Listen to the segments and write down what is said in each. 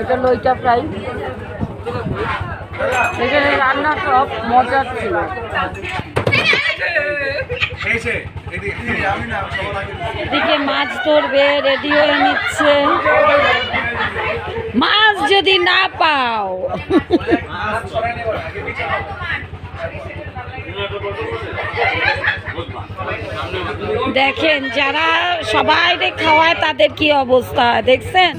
এটা লইটা ফ্রাই এখানে রান্না সব মজার ছিল। এদিকে মাছ ধরবে রেডি হয়ে নিচ্ছে। মাছ যদি না পাও। দেখেন যারা সবাই খাওয়ায় তাদের কি অবস্থা দেখছেন?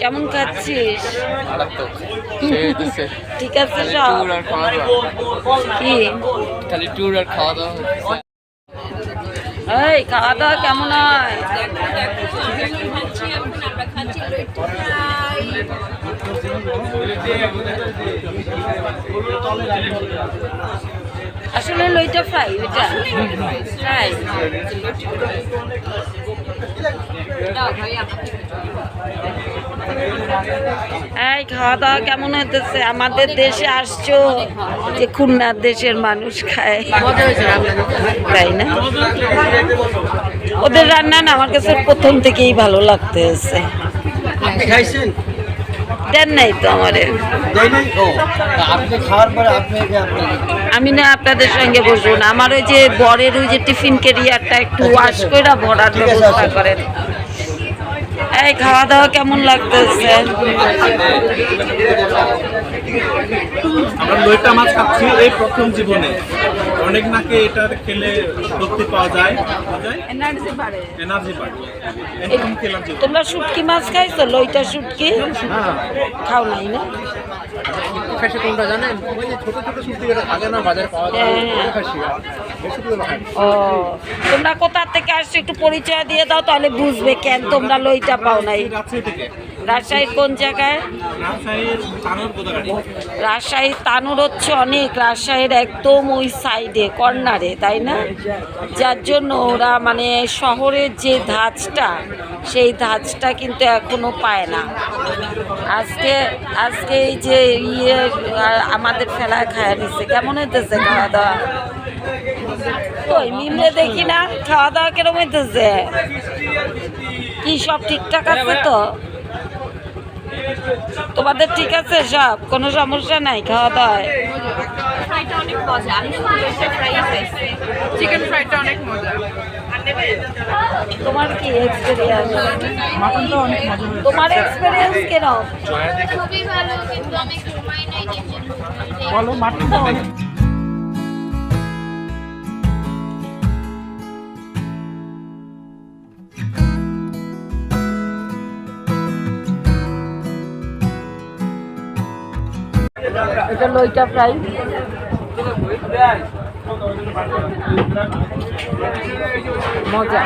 কেমন খাচ্ছিস ঠিক আছে সব কি? খালি ট্যুর আর খাওয়া দাওয়া এই খাওয়া দাওয়া কেমন হয়? আসলে লইটা ফ্রাই ওইটা। ফ্রাই। এই খাওয়া দাওয়া কেমন হতেছে আমাদের দেশে আসছো যে খুলনার দেশের মানুষ খায়। তাই না? ওদের রান্না না আমার কাছে প্রথম থেকেই ভালো লাগতেছে। আপনি খাইছেন? দেন নাই তো আপনি আমি না আপনাদের সঙ্গে বসবো না। আমার ওই যে বরের ওই যে টিফিন কেরিয়ারটা একটু ওয়াশ করে ভরার ব্যবস্থা আচ্ছা। করেন। এই খাওয়া দাওয়া কেমন লাগতেছে? আমরা লইটা মাছ খাচ্ছি এই প্রথম জীবনে। অনেক নাকি এটা খেলে শক্তি পাওয়া যায় পাওয়া যায়? এনার্জি বাড়ে। একদম খেলাম তোমরা শুটকি মাছ খাইছো? লইটা শুটকি? খাও নাই না? খাসি কোনটা জানেন? ওই যে ছোট ছোট যেটা থাকে না বাজারে পাওয়া যায় হ্যাঁ। খাসি। ও, তোমরা কোথা থেকে আসছো একটু পরিচয় দিয়ে দাও, তাহলে বুঝবে কেন তোমরা লইটা পাও নাই। রাজশাহী রাজশাহীর কোন জায়গায়? রাজশাহীর তানোর গোদাগাড়ি রাজশাহীর তানুর হচ্ছে অনেক, রাজশাহীর একদম ওই সাইডে কর্নারে তাই না? যার জন্য ওরা মানে শহরের যে ধাঁচটা, সেই ধাঁচটা কিন্তু এখনও পায় না। আজকে আজকে এই যে ইয়ে আমাদের ফেলায় খায়া নিচ্ছে কেমন হইতেছে খাওয়া দাওয়া ওই মিমরে দেখি না খাওয়া দাওয়া কিরম হইতেছে? কি সব ঠিকঠাক আছে তো? তোমাদের ঠিক আছে সব? কোনো সমস্যা নাই খাওয়া দাওয়ায় তোমার কি এক্সপিরিয়েন্স তোমার এক্সপিরিয়েন্স কিরম? খুবই ভালো কিন্তু আমি ঘুমাই নাই বলো মাটনটা এটা লইটা ফ্রাই মজা।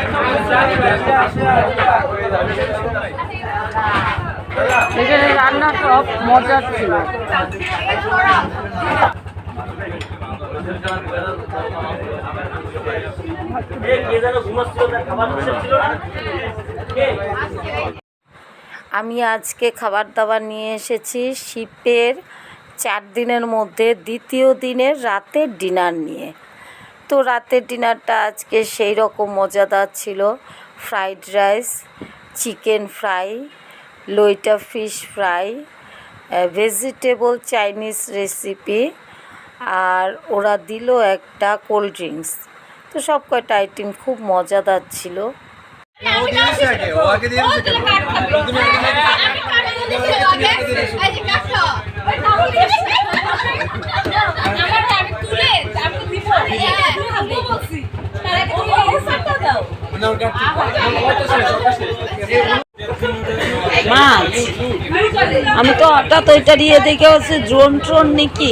এখানে রান্না সব মজার ছিল। আমি আজকে খাবার দাবার নিয়ে এসেছি শিপের চার দিনের মধ্যে দ্বিতীয় দিনের রাতের ডিনার নিয়ে। তো রাতের ডিনারটা আজকে সেই রকম মজাদার ছিল। Fried rice chicken fry লইটা fish fry vegetable Chinese recipe আর ওরা দিল একটা কোল্ড ড্রিঙ্কস। তো সব কয়টা আইটেম খুব মজাদার ছিল। মাছ। আমি তো হঠাৎ ওইটা দিয়ে দেখে হচ্ছে ড্রোন ট্রোন নাকি?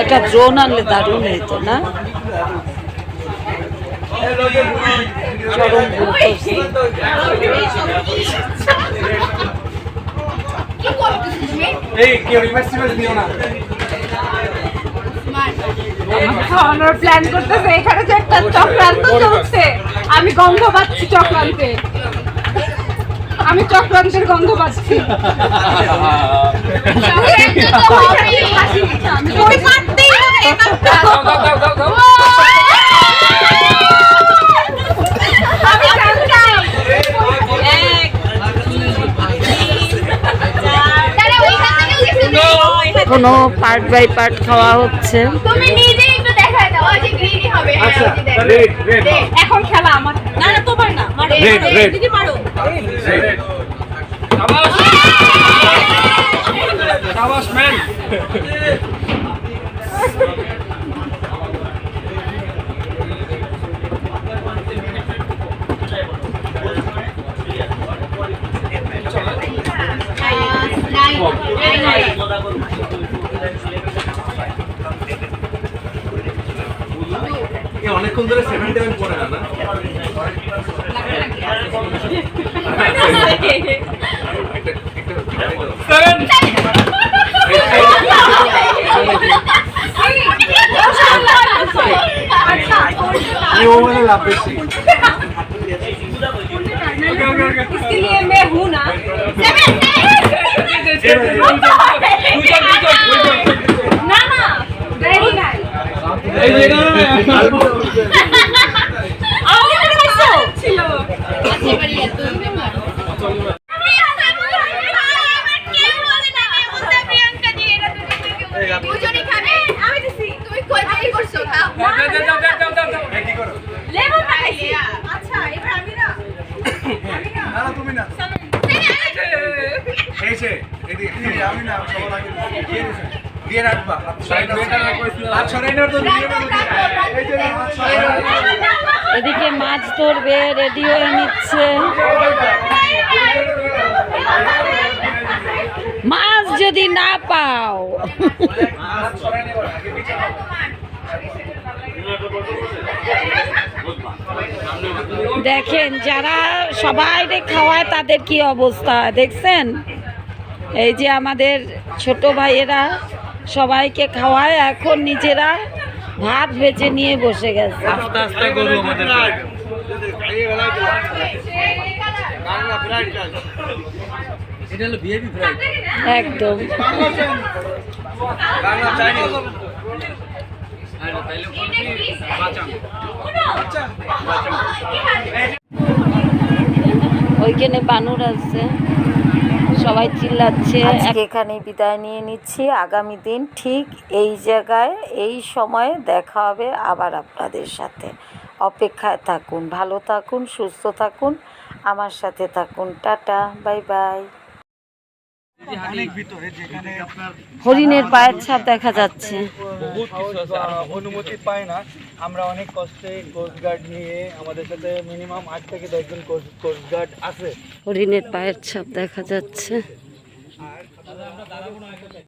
একটা ড্রোন আনলে দারুণ হইতো, না? চরম এই দিও না। খাওয়ানোর প্ল্যান করতেছে এখানে যে একটা চক্রান্ত চলছে। আমি গন্ধ পাচ্ছি চক্রান্তে। আমি চক্রান্তের গন্ধ পাচ্ছি। আমি কোনো পার্ট বাই পার্ট খাওয়া হচ্ছে। তুমি নিজেই একটু দেখাই দাও ওই যে গ্রিনই হবে হ্যাঁ, আচ্ছা। রেড রেড এখন খেলা আমার। না না তোমার না মারো রেড রেড দিদি মারো। সাবাস ম্যান आप इसके लिए मैं हूँ तो ना। ना बढ़िया तुम। তুমি না আমি সবার আগে দিয়ে রাখবা। এদিকে মাছ ধরবে রেডি হয়ে নিচ্ছে। মাছ যদি না পাও। দেখেন যারা সবাই খাওয়ায় তাদের কি অবস্থা? দেখছেন? এই যে আমাদের ছোট ভাইয়েরা সবাইকে খাওয়ায় এখন নিজেরা ভাত ভেজে নিয়ে বসে গেছে। আস্তে আস্তে আমাদের একদম। ওইখানে বানর আছে। সবাই চিল্লাচ্ছে। এখানে বিদায় নিয়ে নিচ্ছি। আগামী দিন ঠিক এই জায়গায়, এই সময়ে দেখা হবে আবার আপনাদের সাথে। অপেক্ষায় থাকুন, ভালো থাকুন, সুস্থ থাকুন। আমার সাথে থাকুন। Tata, bye bye. হরিণের পায়ের ছাপ দেখা যাচ্ছে। অনুমতি পায় না। আমরা অনেক কষ্টে কোস্ট গার্ড নিয়ে আমাদের সাথে মিনিমাম আট থেকে দশজন কোস্ট গার্ড আছে। হরিণের পায়ের ছাপ দেখা যাচ্ছে।